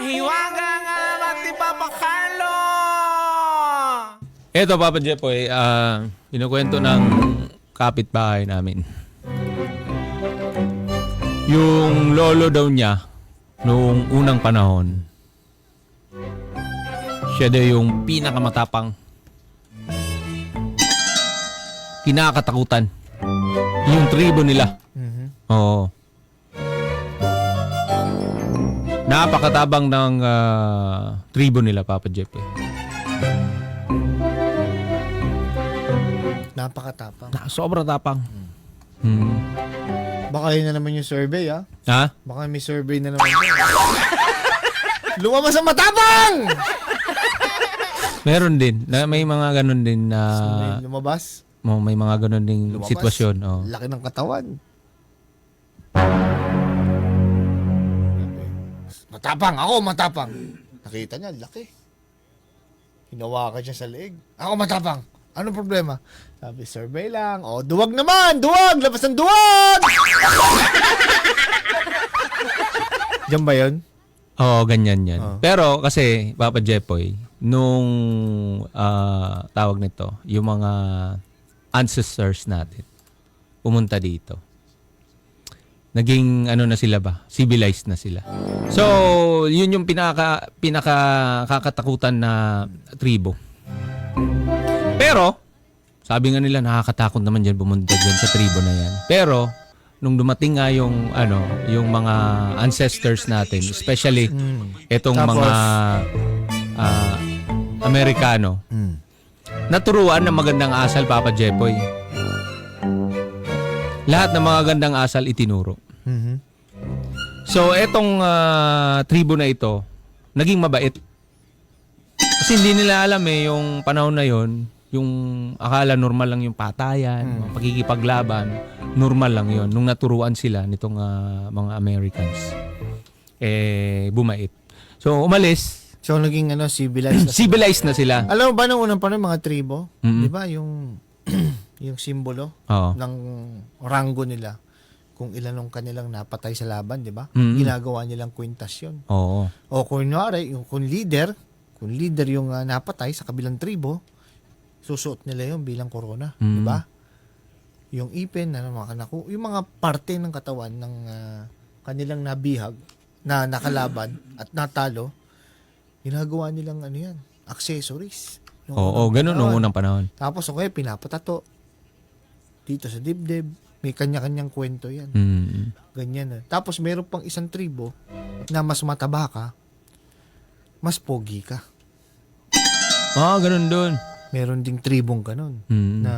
Hiwaga nga at ipapakalo! Ito, Papa Jepoy, ah, kinukwento ng kapitbahay namin. Yung lolo daw niya, noong unang panahon, siya daw yung pinakamatapang kinakatakutan. Yung tribo nila. Oo. Napakatabang ng ah, tribo nila, Papa Jepoy. Napakatapang. Na, sobrang tapang. Hmm. Baka yun na naman yung survey, ah. Ha? Baka may survey na naman yun. Lumabas ang matapang! Meron din. Na, may mga ganun din na May lumabas. mo may mga ganun ding Lumabas. sitwasyon. Oh. Laki ng katawan. Matapang. Ako matapang. Nakita niya, laki. Hinawakan siya sa leeg. Ako matapang. Ano problema? Sabi, survey lang. O, duwag naman! Duwag! Labas ng duwag! Diyan ba yun? Oo, ganyan yan. Oh. Pero kasi, Papa Jepoy, nung ah, tawag nito, yung mga ancestors natin, pumunta dito. Naging ano na sila ba? Civilized na sila. So, yun yung pinaka pinaka kakatakutan na tribo. Pero, sabi nga nila nakakatakot naman diyan pumunta diyan sa tribo na yan. Pero, nung dumating nga yung ano, yung mga ancestors natin, especially itong Tapos? mga ah, Amerikano, naturuan ng magandang asal Papa Jepoy. Lahat ng mga gandang asal itinuro. Mhm. So, etong ah, tribo na ito, naging mabait. Kasi hindi nila alam eh, yung panahon na yon yung akala normal lang yung patayan, mga pagkikipaglaban, normal lang yon Nung naturuan sila nitong ah, mga Americans, eh, bumait. So, umalis, So, naging ano, civilized na civilized na sila. Alam mo ba nung unang panahon mga tribo? Mm-mm. Di ba yung yung simbolo Oo. ng rango nila kung ilan ng kanilang napatay sa laban, di ba? Mm-mm. Ginagawa nilang kwintas yun. Oo. O kunwari, yung kung leader, kung leader yung ah, napatay sa kabilang tribo, susuot nila yun bilang korona, Mm. di ba? Yung ipin, ano, mga kanaku, yung mga parte ng katawan ng ah, kanilang nabihag na nakalaban at natalo, ginagawa nilang ano yan, accessories. Yung Oo, unang ganun nung panahon. unang panahon. Tapos okay, pinapatato. Dito sa dibdib. May kanya-kanyang kwento yan. Mm. Ganyan na. Tapos meron pang isang tribo na mas mataba ka, mas pogi ka. Ah, ganun doon. Meron ding tribong ganun Mm. na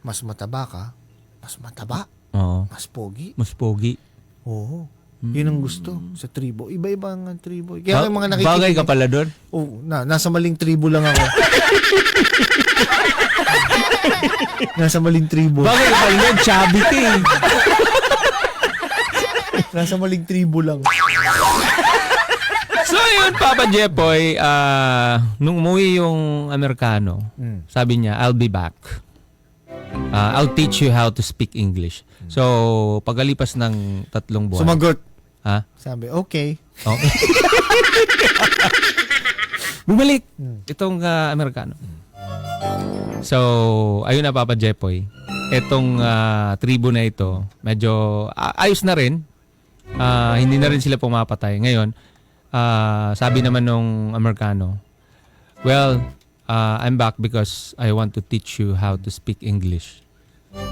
mas mataba ka, mas mataba, Oo. mas pogi. Mas pogi. Oo. Yun ang gusto sa tribo. Iba-iba ang tribo. Kaya yung mga nakikinig. Bagay ka pala doon. Oh, na, nasa maling tribo lang ako. nasa maling tribo. Bagay ka pala doon. Chubby ka eh. Nasa maling tribo lang. So yun, Papa Jepoy, ah, nung umuwi yung Amerikano, Mm. sabi niya, I'll be back. Ah, I'll teach you how to speak English. So, pagalipas ng tatlong buwan. Sumagot. Ha? Sabi, okay. Oh. Bumalik itong ah, Amerikano. So, ayun na Papa Jepoy. Itong ah, tribo na ito, medyo ah, ayos na rin. Ah, hindi na rin sila pumapatay. Ngayon, ah, sabi naman nung Amerikano, well, ah, I'm back because I want to teach you how to speak English.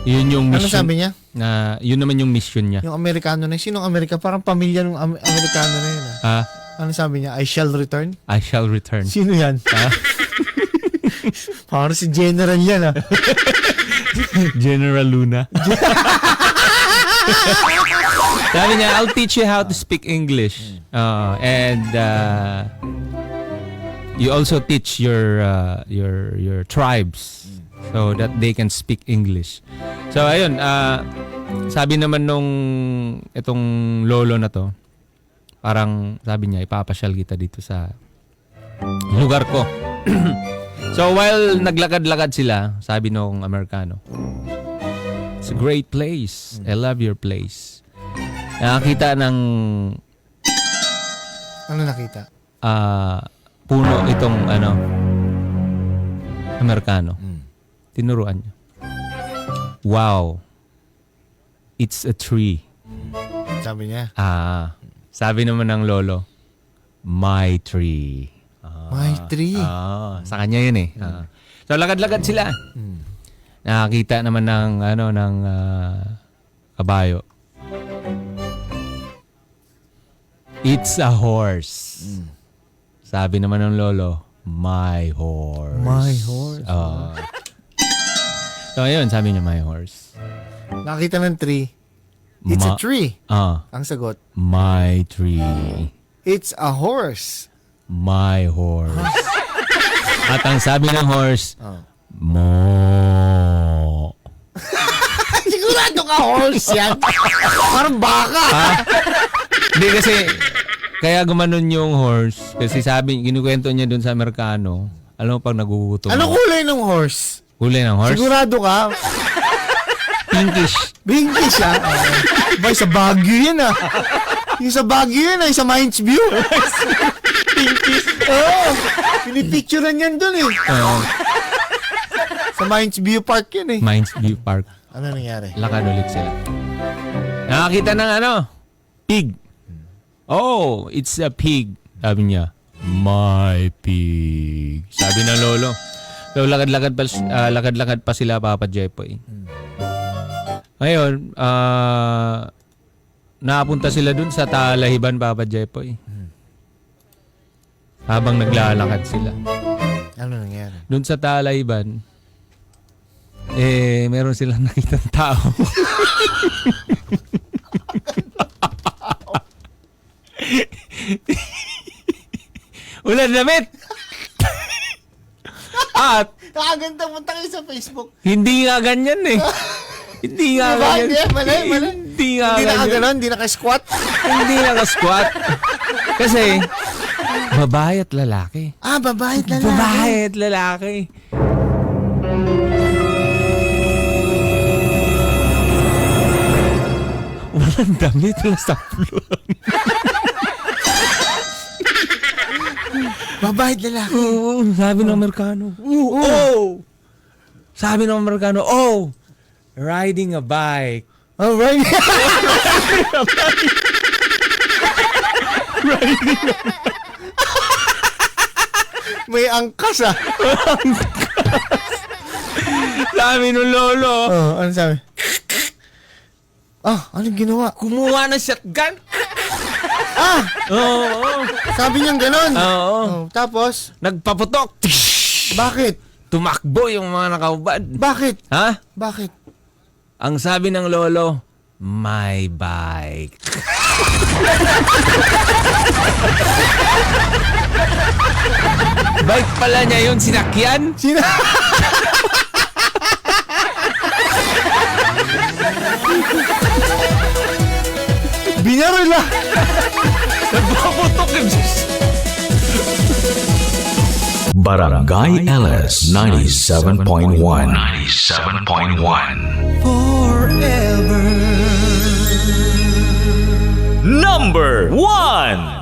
Yun yung Ano mission. sabi niya? Na, yun naman yung mission niya. Yung Amerikano na. Sinong Amerika? Parang pamilya ng Am- Amerikano na yun. ah. Ah, Ano sabi niya? I shall return? I shall return. Sino yan? Ah, Parang si General yan ah. General Luna. Sabi niya, I'll teach you how to speak English. Uh, and uh, you also teach your uh, your your tribes so that they can speak English. So ayun, uh, sabi naman nung itong lolo na to, parang sabi niya, ipapasyal kita dito sa lugar ko. so while naglakad-lakad sila, sabi nung Amerikano, It's a great place. I love your place. Nakakita ng Ano na? nakita? ah, puno itong ano, Amerikano. Mm. Tinuruan niya. Wow. It's a tree. Sabi niya, Ah, sabi naman ng lolo, my tree. Ah, My tree. Ah, sa kanya yun eh. Ah. So lagad-lagad sila. Mm. Nakakita naman ng ano ng ah, kabayo. It's a horse. Sabi naman ng lolo, my horse. My horse. Ah. So ayun, sabi niya my horse. nakita ng tree. It's a Ma- tree. Ah, Ang sagot, my tree. it's a horse. My horse. At ang sabi ng horse, Oh. mo. Sigurado ka horse yan. Parang baka. Hindi kasi, kaya gumanon yung horse. Kasi sabi, kinukwento niya dun sa Amerikano, alam mo pag nagugutom. Ano kulay ng horse? Kulay ng horse? Sigurado ka. Pinkish. Binky siya. Bay, sa Baguio yan ah. Yung sa Baguio yan ah, yung sa Mines View. Pinkish. Oo. Pinipicturean yan dun eh. Uh, Sa Mines View Park yan eh. Mines View Park. Ano nangyari? Lakad ulit sila. Nakakita ng ano? Pig. Oh, it's a pig. Sabi niya, my pig. Sabi ng lolo. So, lakad-lakad pa, ah, lakad-lakad pa sila, Papa Jepoy. Ngayon, ah, napunta sila dun sa Talahiban, Papa Jepoy. Habang naglalakad sila. Ano nangyari? Doon sa Talahiban, eh, meron silang nakitang tao. Ulan damit! At Nakaganda punta kayo sa Facebook. hindi nga ganyan eh. Hindi nga Diba? ganyan. Hindi, mali, mali. Hindi nga Hindi ganyan. nakaganon, hindi naka-squat. Hindi naka-squat. Kasi, babae at lalaki. Ah, babae at lalaki. Babae at lalaki. Walang damit, wala saplo. At lalaki. Oo, sabi ng Amerikano. Oo, oh. Sabi ng Amerikano, oh, riding a bike. Alright. May angkas ah. Sabi ng lolo, Oh, ano sabi? Ah, anong ginawa? kumuha ng shotgun. Ah, Oo, oo. sabi niyang ganon. Oo. Oh, tapos, Nagpaputok. bakit? Tumakbo yung mga nakaubad. Bakit? Ha? Bakit? Ang sabi ng lolo, my bike. bike pala niya yun, sinakyan? Sino? Nagpaputok yung Barangay LS 97.1 97.1 Forever. Number 1